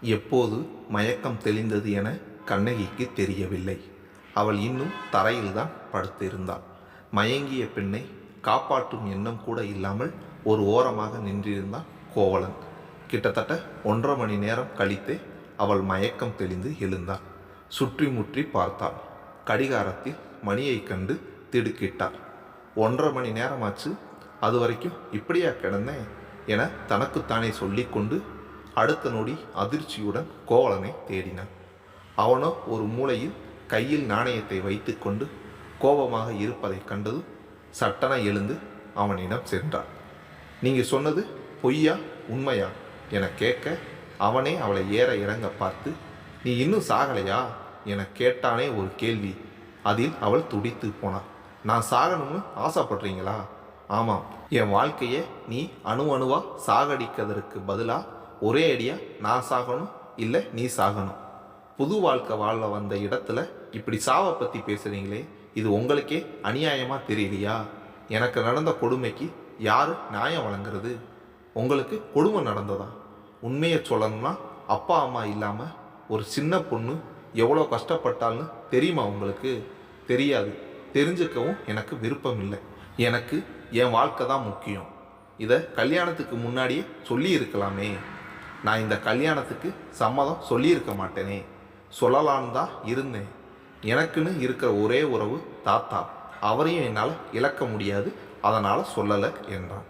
எப்போது மயக்கம் தெளிந்தது என கண்ணகிக்கு தெரியவில்லை. அவள் இன்னும் தரையில்தான் படுத்திருந்தாள். மயங்கிய பெண்ணை காப்பாற்றும் எண்ணம் கூட இல்லாமல் ஒரு ஓரமாக நின்றிருந்தான் கோவலன். கிட்டத்தட்ட ஒன்றரை மணி நேரம் கழித்தே அவள் மயக்கம் தெளிந்து எழுந்தாள். சுற்றி முற்றி பார்த்தாள். கடிகாரத்தில் மணியைக் கண்டு திடுக்கிட்டாள். ஒன்றரை மணி நேரமாச்சு. அது வரைக்கும் இப்படியா கிடந்தேன் என தனக்குத்தானே சொல்லிக்கொண்டு அடுத்த நொடி அதிர்ச்சியுடன் கோவலனை தேடினான். அவனோ ஒரு மூலையில் கையில் நாணயத்தை வைத்துக்கொண்டு கோபமாக இருப்பதைக் கண்டதும் சட்டன எழுந்து அவனிடம் சென்றான். நீங்கள் சொன்னது பொய்யா உண்மையா? என கேட்க அவனே அவளை ஏற இறங்க பார்த்து நீ இன்னும் சாகலையா? என கேட்டானே ஒரு கேள்வி. அதில் அவள் துடித்து போனாள். நான் சாகணும்னு ஆசைப்படுறீங்களா? ஆமாம். என் வாழ்க்கையை நீ அணு அணுவாக சாகடிக்கிறதற்கு பதிலாக ஒரே அடியாக நான் சாகணும்? இல்லை நீ சாகணும். புது வாழ்க்கை வாழ வந்த இடத்துல இப்படி சாவை பற்றி பேசுகிறீங்களே இது உங்களுக்கே அநியாயமாக தெரியலையா? எனக்கு நடந்த கொடுமைக்கு யார் நியாயம் வழங்குறது? உங்களுக்கு கொடுமை நடந்ததா? உண்மையை சொல்லணும்னா அப்பா அம்மா இல்லாமல் ஒரு சின்ன பொண்ணு எவ்வளோ கஷ்டப்பட்டால்னு தெரியுமா உங்களுக்கு? தெரியாது. தெரிஞ்சுக்கவும் எனக்கு விருப்பம் இல்லை. எனக்கு என் வாழ்க்கை தான் முக்கியம். இதை கல்யாணத்துக்கு முன்னாடியே சொல்லியிருக்கலாமே நான் இந்த கல்யாணத்துக்கு சம்மதம் சொல்லியிருக்க மாட்டேனே. சொல்லலான்னு தான் இருந்தேன். எனக்குன்னு இருக்கிற ஒரே உறவு தாத்தா. அவரையும் என்னால் இழக்க முடியாது. அதனால் சொல்லலை என்றான்.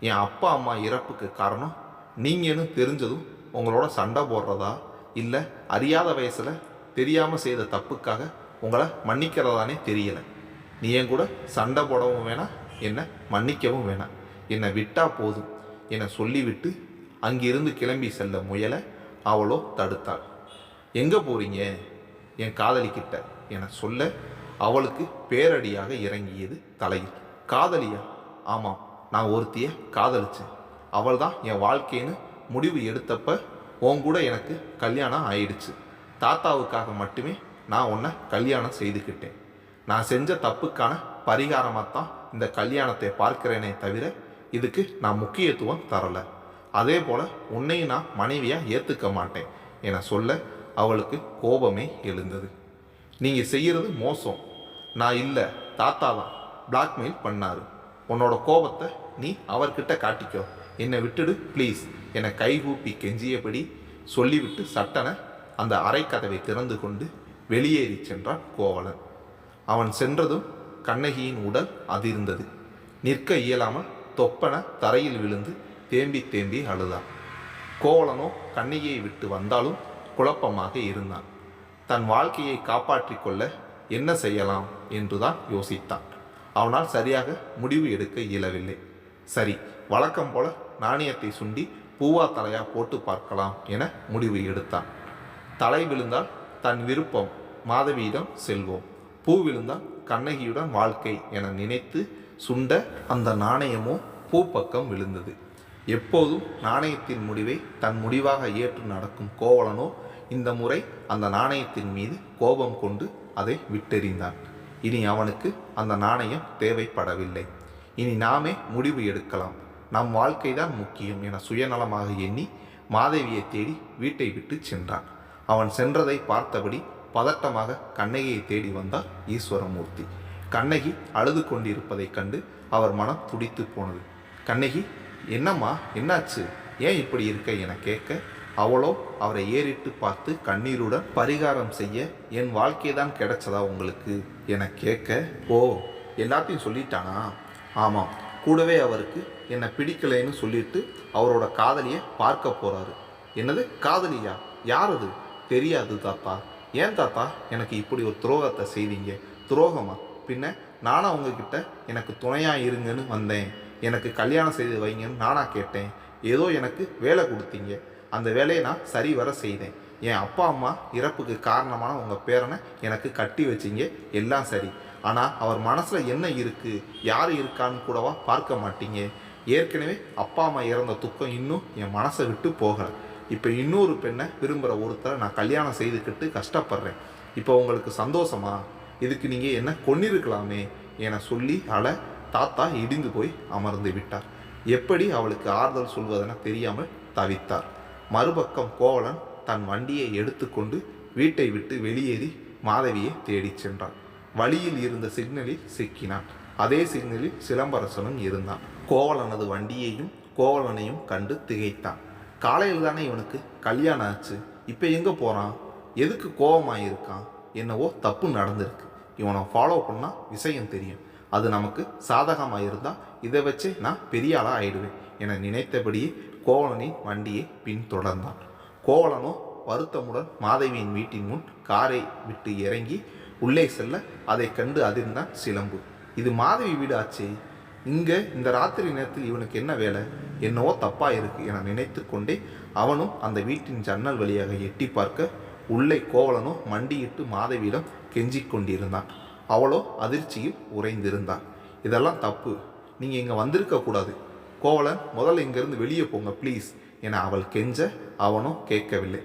என் அப்பா அம்மா இறப்புக்கு காரணம் நீங்கன்னு தெரிஞ்சதும் உங்களோட சண்டை போடுறதா? இல்லை அறியாத வயசில் தெரியாமல் செய்த தப்புக்காக உங்களை மன்னிக்கிறதானே தெரியலை. நீ என் கூட சண்டை போடவும் வேணாம். என்னை மன்னிக்கவும் வேணாம். என்னை விட்டால் போதும். என்னை சொல்லிவிட்டு அங்கிருந்து கிளம்பி செல்ல முயல அவளோ தடுத்தாள். எங்கே போகிறீங்க என் காதலிக்கிட்ட என சொல்ல அவளுக்கு பேரடியாக இறங்கியது தலையில். காதலியா? ஆமாம் நான் ஒருத்தியை காதலிச்சேன். அவள் தான் என் வாழ்க்கைன்னு முடிவு எடுத்தப்ப உன் கூட எனக்கு கல்யாணம் ஆயிடுச்சு. தாத்தாவுக்காக மட்டுமே நான் உன்னை கல்யாணம் செய்துக்கிட்டேன். நான் செஞ்ச தப்புக்கான பரிகாரமாக தான் இந்த கல்யாணத்தை பார்க்கிறேனே தவிர இதுக்கு நான் முக்கியத்துவம் தரலை. அதே போல் உன்னையும் நான் மனைவியாக ஏற்றுக்க மாட்டேன் என சொல்ல அவளுக்கு கோபமே எழுந்தது. நீங்கள் செய்கிறது மோசம். நான் இல்லை தாத்தா தான் பிளாக்மெயில் பண்ணாரு. உன்னோட கோபத்தை நீ அவர்கிட்ட காட்டிக்கோ. என்னை விட்டுடு ப்ளீஸ் என கைகூப்பி கெஞ்சியபடி சொல்லிவிட்டு சட்டனை அந்த அறைக்கதவை திறந்து கொண்டு வெளியேறி சென்றான் கோவலன். அவன் சென்றதும் கண்ணகியின் உடல் அதிர்ந்தது. நிற்க இயலாமல் தொப்பன தரையில் விழுந்து தேம்பி தேம்பி அழுதான். கோவலனோ கண்ணகியை விட்டு வந்தாலும் குழப்பமாக இருந்தான். தன் வாழ்க்கையை காப்பாற்றிக் கொள்ள என்ன செய்யலாம் என்றுதான் யோசித்தான். அவனால் சரியாக முடிவு எடுக்க இயலவில்லை. சரி வழக்கம் போல நாணயத்தை சுண்டி பூவா தலையா போட்டு பார்க்கலாம் என முடிவு எடுத்தான். தலை விழுந்தால் தன் விருப்பம் மாதவியிடம் செல்வோம். பூ விழுந்தால் கண்ணகியுடன் வாழ்க்கை என நினைத்து சுண்ட அந்த நாணயமோ பூ பக்கம் விழுந்தது. எப்போதும் நாணயத்தின் முடிவை தன் முடிவாக ஏற்று நடக்கும் கோவலனோ இந்த முறை அந்த நாணயத்தின் மீது கோபம் கொண்டு அதை விட்டெறிந்தான். இனி அவனுக்கு அந்த நாணயம் தேவைப்படவில்லை. இனி நாமே முடிவு எடுக்கலாம். நம் வாழ்க்கைதான் முக்கியம் என சுயநலமாக எண்ணி மாதவியை தேடி வீட்டை விட்டு சென்றான். அவன் சென்றதை பார்த்தபடி பதட்டமாக கண்ணகியை தேடி வந்தார் ஈஸ்வரமூர்த்தி. கண்ணகி அழுது கொண்டிருப்பதைக் கண்டு அவர் மனம் துடித்து போனது. கண்ணகி என்னம்மா என்னாச்சு? ஏன் இப்படி இருக்க? என கேட்க அவளோ அவரை ஏறிட்டு பார்த்து கண்ணீருடன் பரிகாரம் செய்ய என் வாழ்க்கை தான் கிடைச்சதா உங்களுக்கு? என கேட்க ஓ எல்லாத்தையும் சொல்லிட்டானா? ஆமாம் கூடவே அவருக்கு என்னை பிடிக்கலைன்னு சொல்லிட்டு அவரோட காதலியை பார்க்க போகிறாரு என்னது? காதலியா? யார் அது? தெரியாது தாத்தா. ஏன் தாத்தா? எனக்கு இப்படி ஒரு துரோகத்தை செய்தீங்க துரோகமா? பின்ன நானும் அவங்கக்கிட்ட எனக்கு துணையாக இருங்கன்னு வந்தேன். எனக்கு கல்யாணம் செய்து வைங்கன்னு நானாக கேட்டேன். ஏதோ எனக்கு வேலை கொடுத்தீங்க. அந்த வேலையை நான் சரி வர செய்தேன். என் அப்பா அம்மா இறப்புக்கு காரணமான உங்கள் பேரனை எனக்கு கட்டி வச்சிங்க. எல்லாம் சரி. ஆனால் அவர் மனசில் என்ன இருக்குது யார் இருக்கான்னு கூடவா பார்க்க மாட்டீங்க. ஏற்கனவே அப்பா அம்மா இறந்த துக்கம் இன்னும் என் மனசை விட்டு போகலை. இப்போ இன்னொரு பெண்ணை விரும்புகிற ஒருத்தரை நான் கல்யாணம் செய்துக்கிட்டு கஷ்டப்படுறேன். இப்போ உங்களுக்கு சந்தோஷமா? இதுக்கு நீங்கள் என்ன கொன்னிருக்கலாமே? என சொல்லி அழ தாத்தா இடிந்து போய் அமர்ந்து விட்டார். எப்படி அவளுக்கு ஆறுதல் சொல்வதென தெரியாமல் தவித்தார். மறுபக்கம் கோவலன் தன் வண்டியை எடுத்துக்கொண்டு வீட்டை விட்டு வெளியேறி மாதவியை தேடிச் சென்றான். வழியில் இருந்த சிக்னலில் சிக்கினான். அதே சிக்னலில் சிலம்பரசனும் இருந்தான். கோவலனது வண்டியையும் கோவலனையும் கண்டு திகைத்தான். காலையில் தானே இவனுக்கு கல்யாணம் ஆச்சு. இப்போ எங்கே போகிறான் எதுக்கு கோபமாயிருக்கான் என்னவோ தப்பு நடந்திருக்கு. இவனை ஃபாலோ பண்ணால் விஷயம் தெரியும். அது நமக்கு சாதகமாக இருந்தால் இதை வச்சு நான் பெரிய ஆளாக ஆயிடுவேன் என நினைத்தபடியே கோவலனின் வண்டியை பின்தொடர்ந்தான் கோவலனோ வருத்தமுடன் மாதவியின் வீட்டின் முன் காரை விட்டு இறங்கி உள்ளே செல்ல அதை கண்டு அதிர்ந்தான் சிலம்பு. இது மாதவி வீடு ஆச்சே. இங்கே இந்த ராத்திரி நேரத்தில் இவனுக்கு என்ன வேலை? என்னவோ தப்பாக இருக்கு என நினைத்து கொண்டே அவனும் அந்த வீட்டின் ஜன்னல் வழியாக எட்டி பார்க்க உள்ளே கோவலனும் மண்டியிட்டு மாதவியிடம் கெஞ்சிக் கொண்டிருந்தான். அவளோ அதிர்ச்சியில் உறைந்திருந்தாள். இதெல்லாம் தப்பு. நீங்கள் இங்கே வந்திருக்க கூடாது. கோவலன் முதல்ல இங்கேருந்து வெளியே போங்க ப்ளீஸ் என அவள் கெஞ்ச அவனும் கேட்கவில்லை.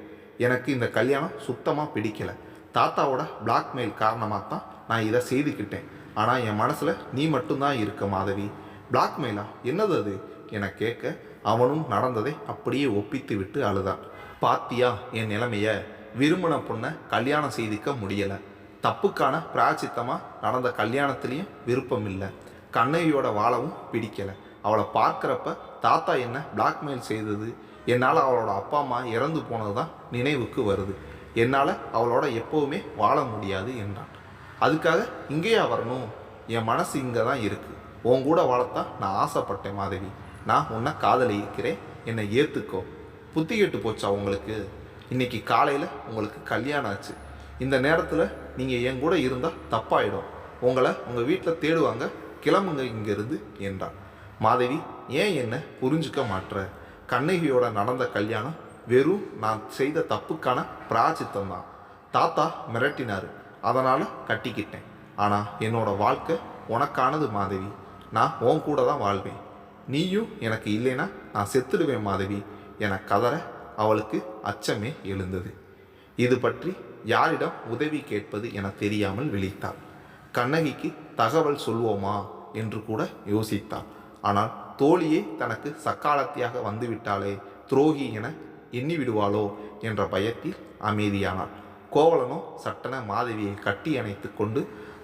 எனக்கு இந்த கல்யாணம் சுத்தமாக பிடிக்கல. தாத்தாவோட பிளாக்மெயில் காரணமாக தான் நான் இதை செய்துக்கிட்டேன். ஆனால் என் மனசில் நீ மட்டும்தான் இருக்க மாதவி. பிளாக்மெயிலா என்னது அது? என கேட்க அவனும் நடந்ததை அப்படியே ஒப்பித்து விட்டு அழுதான். பாத்தியா என் நிலைமைய? விரும்பின பொண்ணை கல்யாணம் செய்திக்க முடியலை. தப்புக்கான பிராச்சித்தமாக நடந்த கல்யாணத்துலேயும் விருப்பம் இல்லை கண்ணகியோட வாழவும் பிடிக்கலை. அவளை பார்க்குறப்ப தாத்தா என்ன பிளாக்மெயில் செய்தது? என்னால் அவளோட அப்பா அம்மா இறந்து போனது தான் நினைவுக்கு வருது. என்னால் அவளோட எப்போவுமே வாழ முடியாது என்றான். அதுக்காக இங்கேயா வரணும்? என் மனசு இங்கே தான் இருக்குது உன் கூட வாழத்தான் நான் ஆசைப்பட்டேன் மாதவி. நான் உன்னை காதலிக்கிறேன். என்னை ஏற்றுக்கோ புத்தி கெட்டு போச்சா உங்களுக்கு? இன்னைக்கு காலையில் உங்களுக்கு கல்யாணம் ஆச்சு. இந்த நேரத்தில் நீங்கள் என் கூட இருந்தால் தப்பாயிடும். உங்களை உங்கள் வீட்டில் தேடுவாங்க கிளம்புங்க இங்கேருந்து என்றான். மாதவி ஏன் என்ன புரிஞ்சுக்க மாட்ற? கண்ணகியோட நடந்த கல்யாணம் வெறும் நான் செய்த தப்புக்கான பிராச்சித்தம் தான். தாத்தா மிரட்டினார். அதனால் கட்டிக்கிட்டேன். ஆனால் என்னோட வாழ்க்கை உனக்கானது மாதவி. நான் உன் கூட தான் வாழ்வேன். நீயும் எனக்கு இல்லைன்னா நான் செத்துடுவேன் மாதவி. என கதற அவளுக்கு அச்சமே எழுந்தது. இது பற்றி யாரிடம் உதவி கேட்பது என தெரியாமல் விழித்தாள். கண்ணகிக்கு தகவல் சொல்வோமா என்று கூட யோசித்தாள். ஆனால் தோழியே தனக்கு சக்காலத்தியாக வந்துவிட்டாளே துரோகி என எண்ணி விடுவாளோ என்ற பயத்தில் அமைதியானாள். கோவலனோ சட்டன மாதவியை கட்டி அணைத்து கொண்டு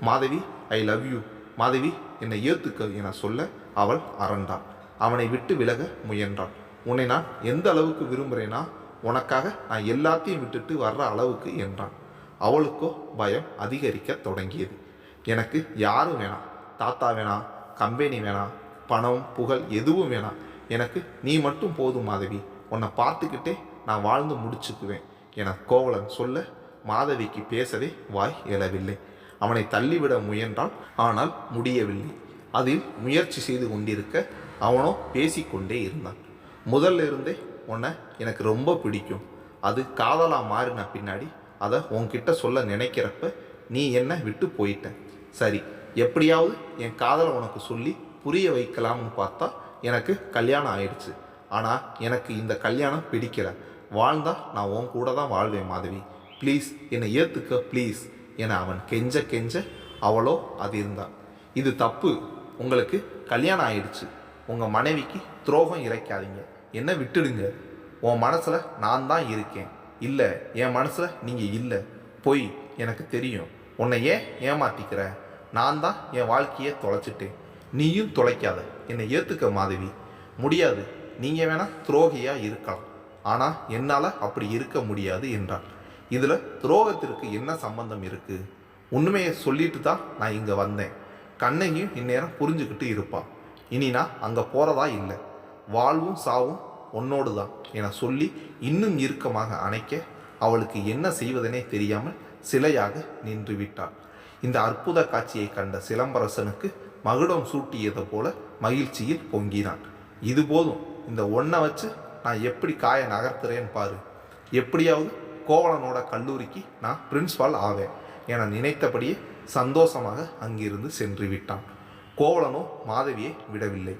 Madhavi I love you Madhavi என்னை ஏத்துக்க என சொல்ல அவள் அரண்டாள் அவனை விட்டு விலக முயன்றாள். உன்னை நான் எந்த அளவுக்கு விரும்புகிறேனா? உனக்காக நான் எல்லாத்தையும் விட்டுட்டு வர்ற அளவுக்கு என்றான். அவளுக்கோ பயம் அதிகரிக்க தொடங்கியது. எனக்கு யாரும் வேணாம் தாத்தா வேணாம் கம்பெனி வேணாம் பணம் புகழ் எதுவும் வேணாம் எனக்கு நீ மட்டும் போதும் மாதவி. உன்னை பார்த்துக்கிட்டே நான் வாழ்ந்து முடிச்சுக்குவேன் என கோவலன் சொல்ல மாதவிக்கு பேசவே வாய் எழவில்லை. அவனை தள்ளிவிட முயன்றான் ஆனால் முடியவில்லை. அதில் முயற்சி செய்து கொண்டிருக்க அவனோ பேசிக்கொண்டே இருந்தான். முதல்ல இருந்தே உன்னை எனக்கு ரொம்ப பிடிக்கும். அது காதலாக மாறின பின்னாடி அதை உன்கிட்ட சொல்ல நினைக்கிறப்ப நீ என்ன விட்டு போயிட்ட. சரி எப்படியாவது என் காதலை உனக்கு சொல்லி புரிய வைக்கலாம்னு பார்த்தா எனக்கு கல்யாணம் ஆயிடுச்சு. ஆனால் எனக்கு இந்த கல்யாணம் பிடிக்கல. வாழ்ந்தா நான் உன் கூட தான் வாழ்வேன் மாதவி. ப்ளீஸ் என்னை ஏற்றுக்க ப்ளீஸ். என அவன் கெஞ்ச கெஞ்ச அவளோ அது இருந்தான் இது தப்பு. உங்களுக்கு கல்யாணம் ஆயிடுச்சு. உங்கள் மனைவிக்கு துரோகம் இறைக்காதீங்க என்ன விட்டுடுங்க. உன் மனசில் நான் தான் இருக்கேன். இல்லை என் மனசில் நீங்கள் இல்லை. பொய் எனக்கு தெரியும். உன்னை ஏன் ஏமாத்திக்கிற? நான் தான் என் வாழ்க்கையை தொலைச்சிட்டேன். நீயும் தொலைக்காத. என்னை ஏற்றுக்க மாதவி. முடியாது. நீங்கள் வேணால் துரோகியாக இருக்கலாம். ஆனால் என்னால் அப்படி இருக்க முடியாது என்றான் இதில் துரோகத்திற்கு என்ன சம்பந்தம் இருக்குது உண்மையை சொல்லிட்டு தான் நான் இங்கே வந்தேன். கண்ணையும் இந்நேரம் புரிஞ்சுக்கிட்டு இருப்பான் இனி நான் அங்கே போகிறதா இல்லை. வாழ்வும் சாவும் உன்னோடு தான் என சொல்லி இன்னும் இறுக்கமாக அணைக்க அவளுக்கு என்ன செய்வதனே தெரியாமல் சிலையாக நின்று விட்டாள். இந்த அற்புத காட்சியை கண்ட சிலம்பரசனுக்கு மகுடம் சூட்டியது போல மகிழ்ச்சியில் பொங்கினான். இது போதும் இந்த ஒன்றை வச்சு நான் எப்படி காய நகர்த்துறேன்னு பாரு. எப்படியாவது கோவலனோட கல்லூரிக்கு நான் பிரின்ஸ்பால் ஆவேன் என நினைத்தபடியே சந்தோஷமாக அங்கிருந்து சென்று விட்டான். கோவலனோ மாதவியை விடவில்லை.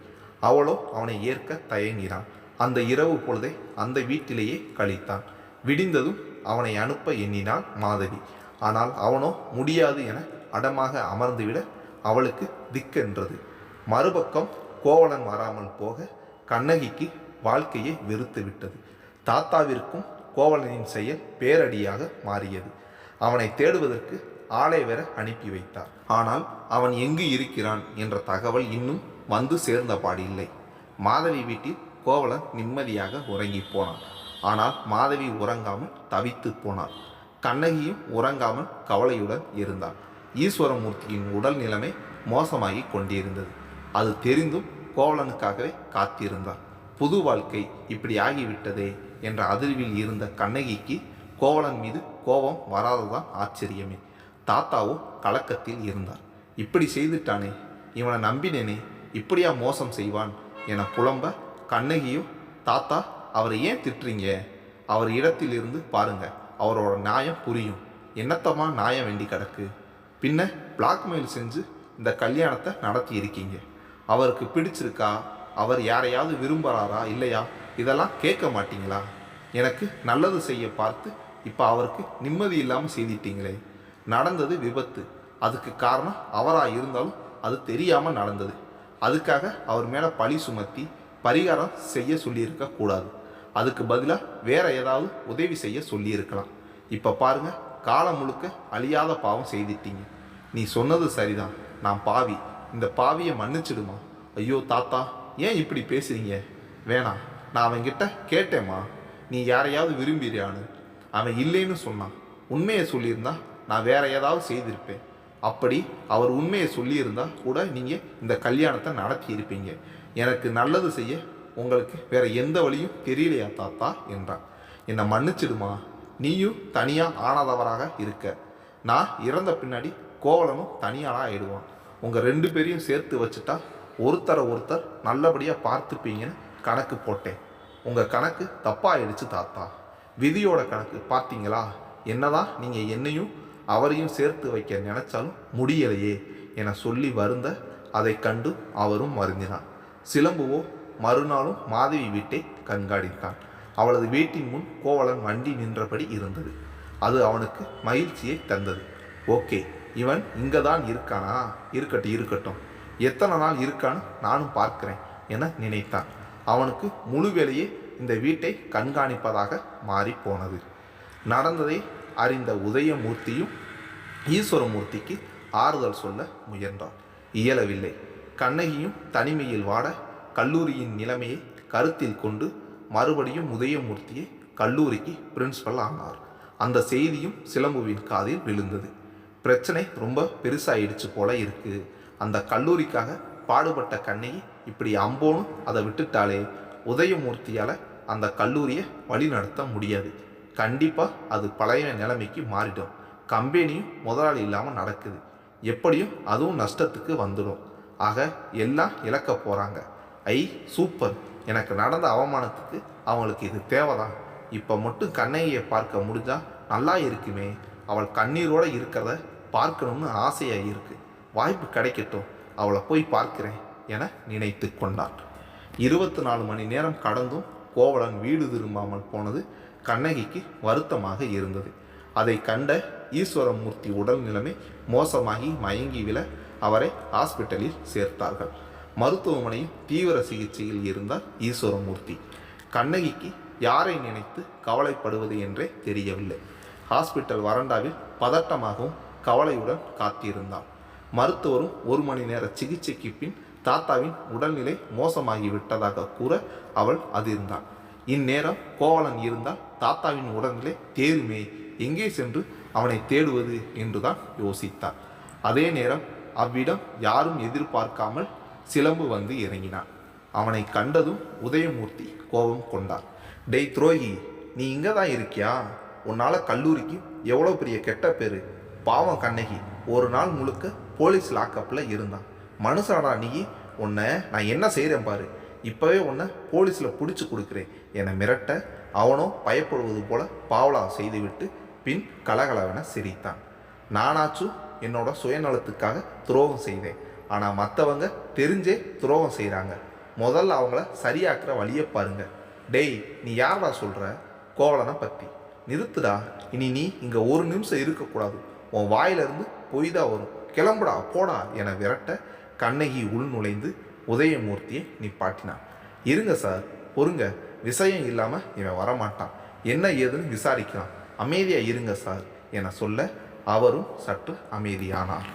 அவளோ அவனை ஏற்க தயங்கினான். அந்த இரவு பொழுதை அந்த வீட்டிலேயே கழித்தான். விடிந்ததும் அவனை அனுப்ப எண்ணினாள் மாதவி. ஆனால் அவனோ முடியாது என அடமாக அமர்ந்துவிட அவளுக்கு திக்கென்றது மறுபக்கம் கோவலன் வராமல் போக கண்ணகிக்கு வாழ்க்கையை வெறுத்து விட்டது. தாத்தாவிற்கும் கோவலனின் செயல் பேரடியாக மாறியது. அவனை தேடுவதற்கு ஆளை வேற அனுப்பி வைத்தார். ஆனால் அவன் எங்கு இருக்கிறான் என்ற தகவல் இன்னும் வந்து சேர்ந்த பாடில்லை. மாதவி வீட்டில் கோவலன் நிம்மதியாக உறங்கி போனான். ஆனால் மாதவி உறங்காமல் தவித்து போனாள். கண்ணகியும் உறங்காமல் கவலையுடன் இருந்தாள். ஈஸ்வரமூர்த்தியின் உடல் நிலைமை மோசமாகி கொண்டிருந்தது. அது தெரிந்தும் கோவலனுக்காகவே காத்திருந்தார் புது வாழ்க்கை இப்படி ஆகிவிட்டதே என்ற அதிர்வில் இருந்த கண்ணகிக்கு கோவலன் மீது கோபம் வராததான் ஆச்சரியமே. தாத்தாவும் கலக்கத்தில் இருந்தார். இப்படி செய்துட்டானே இவனை நம்பினேனே இப்படியா மோசம் செய்வான்? என புலம்ப கண்ணகியும் தாத்தா அவரை ஏன் திட்டுறீங்க? அவர் இடத்தில் இருந்து பாருங்க அவரோட நியாயம் புரியும். என்னத்தமா நியாயம் வேண்டி கிடக்கு? பின்ன பிளாக்மெயில் செஞ்சு இந்த கல்யாணத்தை நடத்தி இருக்கீங்க. அவருக்கு பிடிச்சிருக்கா? அவர் யாரையாவது விரும்புகிறாரா இல்லையா? இதெல்லாம் கேட்க மாட்டீங்களா? எனக்கு நல்லது செய்ய பார்த்து இப்போ அவருக்கு நிம்மதி இல்லாமல் செய்திட்டீங்களே நடந்தது விபத்து. அதுக்கு காரணம் அவராக இருந்தாலும் அது தெரியாமல் நடந்தது. அதுக்காக அவர் மேலே பழி சுமத்தி பரிகாரம் செய்ய சொல்லியிருக்க கூடாது. அதுக்கு பதிலாக வேற ஏதாவது உதவி செய்ய சொல்லியிருக்கலாம். இப்போ பாருங்க காலம் முழுக்க அழியாத பாவம் செய்திட்டீங்க. நீ சொன்னது சரிதான். நான் பாவி. இந்த பாவியை மன்னிச்சிடுமா? ஐயோ தாத்தா ஏன் இப்படி பேசுறீங்க? வேணாம். நான் அவன்கிட்ட கேட்டேம்மா. நீ யாரையாவது விரும்புறியான்னு. அவன் இல்லைன்னு சொன்னான். உண்மையை சொல்லியிருந்தா நான் வேற ஏதாவது செய்திருப்பேன். அப்படி அவர் உண்மையை சொல்லியிருந்தா கூட நீங்கள் இந்த கல்யாணத்தை நடத்தி இருப்பீங்க. எனக்கு நல்லது செய்ய உங்களுக்கு வேற எந்த வழியும் தெரியலையா தாத்தா? என்றான். என்னை மன்னிச்சிடுமா? நீயும் தனியாக ஆனாதவராக இருக்க. நான் இறந்த பின்னாடி கோவலனும் தனியாளாக ஆயிடுவான். உங்கள் ரெண்டு பேரையும் சேர்த்து வச்சுட்டா ஒருத்தரை ஒருத்தர் நல்லபடியாக பார்த்துப்பீங்கன்னு கணக்கு போட்டேன். உங்கள் கணக்கு தப்பாகிடுச்சு தாத்தா. விதியோட கணக்கு பார்த்தீங்களா? என்னதான் நீங்கள் என்னையும் அவரையும் சேர்த்து வைக்க நினைச்சாலும் முடியலையே என சொல்லி வருந்த அதை கண்டு அவரும் வருந்தினான். சிலம்புவோ மறுநாளும் மாதவி வீட்டை கண்காணித்தான். அவளது வீட்டின் முன் கோவலன் வண்டி நின்றபடி இருந்தது. அது அவனுக்கு மகிழ்ச்சியை தந்தது. ஓகே இவன் இங்கே தான் இருக்கானா? இருக்கட்டும் இருக்கட்டும். எத்தனை நாள் இருக்கான்னு நானும் பார்க்கிறேன் என நினைத்தான். அவனுக்கு முழு வேலையே இந்த வீட்டை கண்காணிப்பதாக மாறி போனது நடந்ததை அறிந்த உதயமூர்த்தியும் ஈஸ்வரமூர்த்திக்கு ஆறுதல் சொல்ல முயன்றார் இயலவில்லை. கண்ணகியும் தனிமையில் வாட கல்லூரியின் நிலைமையை கருத்தில் கொண்டு மறுபடியும் உதயமூர்த்தியை கல்லூரிக்கு பிரின்சிபல் ஆனார். அந்த செய்தியும் சிலம்புவின் காதில் விழுந்தது. பிரச்சனை ரொம்ப பெருசாயிடுச்சு போல இருக்கு. அந்த கல்லூரிக்காக பாடுபட்ட கண்ணகி இப்படி அம்போனும் அதை விட்டுட்டாலே உதயமூர்த்தியால் அந்த கல்லூரியை வழிநடத்த முடியாது. கண்டிப்பாக அது பழைய நிலைமைக்கு மாறிடும். கம்பெனியும் முதலாளி இல்லாமல் நடக்குது. எப்படியும் அதுவும் நஷ்டத்துக்கு வந்துடும். ஆக எல்லாம் இழக்க போகிறாங்க ஐ சூப்பர். எனக்கு நடந்த அவமானத்துக்கு அவங்களுக்கு இது தேவைதான். இப்போ மட்டும் கண்ணகியை பார்க்க முடிஞ்சா நல்லா இருக்குமே. அவள் கண்ணீரோடு இருக்கிறத பார்க்கணும்னு ஆசையாக இருக்குது வாய்ப்பு கிடைக்கட்டும். அவளை போய் பார்க்கிறேன் என நினைத்து கொண்டான் இருபத்தி நாலு மணி நேரம் கடந்தும் கோவலன் வீடு திரும்பாமல் போனது கண்ணகிக்கு வருத்தமாக இருந்தது. அதை கண்ட ஈஸ்வரமூர்த்தி உடல் நிலைமை மோசமாகி மயங்கி விழ அவரை ஹாஸ்பிட்டலில் சேர்த்தார்கள். மருத்துவமனையில் தீவிர சிகிச்சையில் இருந்தார் ஈஸ்வரமூர்த்தி. கண்ணகிக்கு யாரை நினைத்து கவலைப்படுவது என்றே தெரியவில்லை. ஹாஸ்பிட்டல் வறண்டாவில் பதட்டமாகவும் கவலையுடன் காத்திருந்தார் மருத்துவரும் ஒரு மணி நேர சிகிச்சைக்கு பின் தாத்தாவின் உடல்நிலை மோசமாகி விட்டதாக கூற அவள் அதிர்ந்தாள் இந்நேரம் கோவலன் இருந்தால் தாத்தாவின் உடல்நிலை தேருமே. எங்கே சென்று அவனை தேடுவது என்றுதான் யோசித்தார். அதே நேரம் அவ்விடம் யாரும் எதிர்பார்க்காமல் சிலம்பு வந்து இறங்கினான். அவனை கண்டதும் உதயமூர்த்தி கோபம் கொண்டார். டேய் துரோகி நீ இங்கே தான் இருக்கியா? உன்னால் கல்லூரிக்கு எவ்வளோ பெரிய கெட்ட பேர். பாவம் கண்ணகி ஒரு நாள் முழுக்க போலீஸ் லாக்கப்பில் இருந்தான். மனுஷாடா நீ? உன்னை நான் என்ன செய்கிறேன் பாரு. இப்போவே உன்னை போலீஸில் பிடிச்சி கொடுக்குறேன். என மிரட்ட அவனோ பயப்படுவது போல பாவலா செய்துவிட்டு பின் கலகலவென சிரித்தான். நானாச்சும் என்னோட சுயநலத்துக்காக துரோகம் செய்தேன். ஆனால் மற்றவங்க தெரிஞ்சே துரோகம் செய்கிறாங்க முதல்ல அவங்கள சரியாக்குற வழியை பாருங்க. டேய் நீ யாரா சொல்கிற கோவலனை பற்றி நிறுத்துடா. இனி நீ இங்கே ஒரு நிமிஷம் இருக்கக்கூடாது. உன் வாயிலிருந்து பொய் தான் வரும். கிளம்புடா போடா என விரட்ட கண்ணகி உள் நுழைந்து உதயமூர்த்தியை நிப்பாட்டினான். இருங்க சார் பொறுங்க. விஷயம் இல்லாமல் இவன் வரமாட்டான். என்ன ஏதுன்னு விசாரிக்கலாம். அமைதியாக இருங்க சார். என சொல்ல அவரும் சற்று அமைதியானார்.